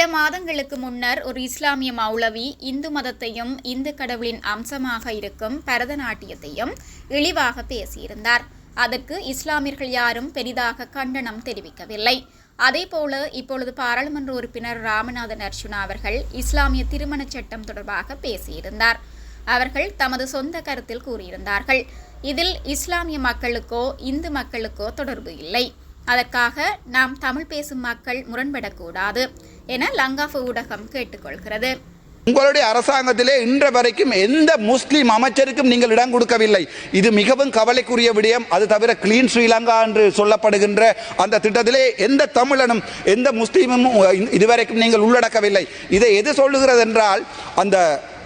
சில மாதங்களுக்கு முன்னர் ஒரு இஸ்லாமிய மௌலவி இந்து மதத்தையும் இந்து கடவுளின் அம்சமாக இருக்கும் பரதநாட்டியத்தையும் இழிவாக பேசியிருந்தார். அதற்கு இஸ்லாமியர்கள் யாரும் பெரிதாக கண்டனம் தெரிவிக்கவில்லை. அதேபோல இப்பொழுது பாராளுமன்ற உறுப்பினர் ராமநாதன் அர்ஜுனா அவர்கள் இஸ்லாமிய திருமணச் சட்டம் தொடர்பாக பேசியிருந்தார். அவர்கள் தமது சொந்த கருத்தில் கூறியிருந்தார்கள். இதில் இஸ்லாமிய மக்களுக்கோ இந்து மக்களுக்கோ தொடர்பு இல்லை. அதற்காக நாம் தமிழ் பேசும் மக்கள் முரண்படக்கூடாது என லங்காஃபு ஊடகம் கேட்டுக்கொள்கிறது. உங்களுடைய அரசாங்கத்திலே இன்ற வரைக்கும் எந்த முஸ்லீம் அமைச்சருக்கும் நீங்கள் இடம் கொடுக்கவில்லை. இது மிகவும் கவலைக்குரிய விடயம். அது தவிர கிளீன் ஸ்ரீலங்கா என்று சொல்லப்படுகின்ற அந்த திட்டத்திலே எந்த தமிழனும் எந்த முஸ்லீமும் இதுவரைக்கும் நீங்கள் உள்ளடக்கவில்லை. இதை எது சொல்லுகிறது என்றால் அந்த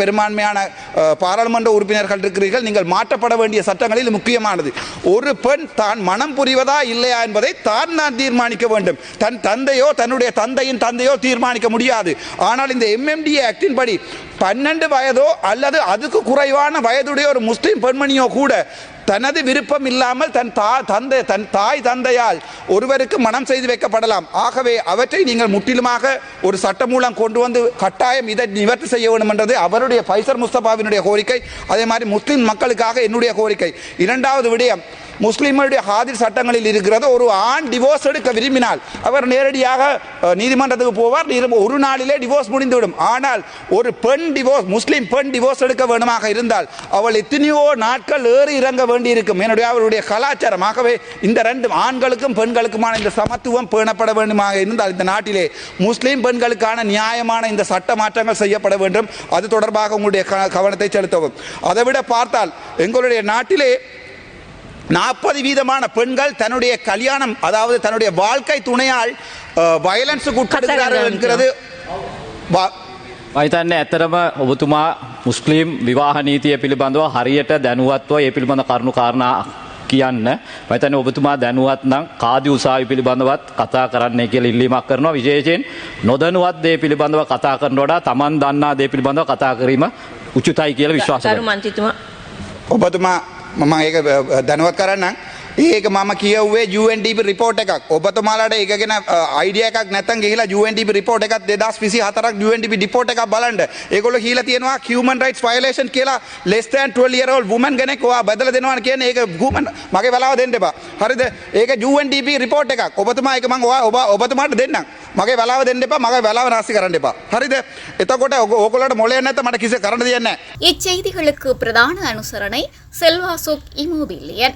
பெரும்பான்மையான பாராளுமன்ற உறுப்பினர்கள் இருக்கிறீர்கள் நீங்கள் மாற்றப்பட வேண்டிய சட்டங்களில் முக்கியமானது. ஒரு பெண் தான் மனம் புரிவதா இல்லையா என்பதை தான் தான் தீர்மானிக்க வேண்டும். தன் தந்தையோ தன்னுடைய தந்தையின் தந்தையோ தீர்மானிக்க முடியாது. ஆனால் இந்த எம்எம்டிஏ ஆக்டின் படி பன்னெண்டு வயதோ அல்லது அதுக்கு குறைவான வயதுடைய ஒரு முஸ்லீம் பெண்மணியோ கூட தனது விருப்பம் இல்லாமல் தன் தா தந்தை தன் தாய் தந்தையால் ஒருவருக்கு மனம் செய்து வைக்கப்படலாம். ஆகவே அவற்றை நீங்கள் முற்றிலுமாக ஒரு சட்டம் மூலம் கொண்டு வந்து கட்டாயம் இதை நிவர்த்தி செய்ய வேண்டும் என்றது அவருடைய ஃபைசர் முஸ்தபாவினுடைய கோரிக்கை. அதே மாதிரி முஸ்லிம் மக்களுக்காக என்னுடைய கோரிக்கை. இரண்டாவது விடயம் முஸ்லீம்களுடைய ஹாதிர் சட்டங்களில் இருக்கிறது. ஒரு ஆண் டிவோர்ஸ் எடுக்க விரும்பினால் அவர் நேரடியாக நீதிமன்றத்துக்கு போவார். ஒரு நாளிலே டிவோர்ஸ் முடிந்துவிடும். ஆனால் ஒரு பெண் டிவோர்ஸ் முஸ்லீம் பெண் டிவோர்ஸ் எடுக்க வேண்டுமாக இருந்தால் அவள் எத்தனையோ நாட்கள் ஏறி இறங்க வேண்டியிருக்கும். என்னுடைய அவருடைய கலாச்சாரம் ஆகவே இந்த ரெண்டு ஆண்களுக்கும் பெண்களுக்குமான இந்த சமத்துவம் பேணப்பட வேண்டுமாக இருந்தால் இந்த நாட்டிலே முஸ்லீம் பெண்களுக்கான நியாயமான இந்த சட்ட மாற்றங்கள் செய்யப்பட வேண்டும். அது தொடர்பாக உங்களுடைய க- கவனத்தை செலுத்தவும். அதை விட பார்த்தால் எங்களுடைய நாட்டிலே நாற்பது வீதமான பெண்கள் தன்னுடைய கல்யாணம் அதாவது தன்னுடைய வாழ்க்கை துணையால் வயலன்ஸுக்கு உட்படுகிறார்கள் என்கிறது வா- මහිතන්න ඇතරම ඔබතුමා මුස්ලිම් විවාහ නීතිය පිළිබඳව හරියට දැනුවත්ව ඒ පිළිබඳ කරුණු කාරණා කියන්න මතන ඔබතුමා දැනුවත් නම් කාදි උසාවි පිළිබඳවත් කතා කරන්නේ කියල ඉල්ලීමක් කරනවා විශේෂයෙන් නොදනුවත් දේ පිළිබඳව කතා කරන වඩා තමන් දන්නා දේ පිළිබඳව කතා කිරීම උචිතයි කියල විශ්වාස කරු කරනවා. මන්ත්‍රීතුමා ඔබතුමා මම ඒක අ, දැනුවත් කරන්න ඒක මම කියව්වේ UNDP රිපෝට් එකක් ඔබතුමාලාට ඒකගෙන අයිඩිය එකක් නැතන් ගිහිලා UNDP රිපෝට් එකක් 2024ක් UNDP රිපෝට් එකක් බලන්න ඒගොල්ලෝ කියලා තියෙනවා human rights violation කියලා less than 12 year old woman කෙනෙක් ඔයා බදලා දෙනවා කියන ඒක human මගේ වෙලාව දෙන්න එපා හරිද ඒක UNDP රිපෝට් එකක් ඔබතුමා ඒක මම ඔයා ඔබ ඔබතුමාට දෙන්නම් මගේ වෙලාව දෙන්න එපා මගේ වෙලාව නාස්ති කරන්න එපා හරිද එතකොට ඔග- ඕගොල්ලෝට මොලේ නැත්නම් මට කිසි කරන්න දෙයක් නැහැ இச்செய்திகளுக்கு பிரதான அனுசரணை செல்வா சுக் இமோபிலியன்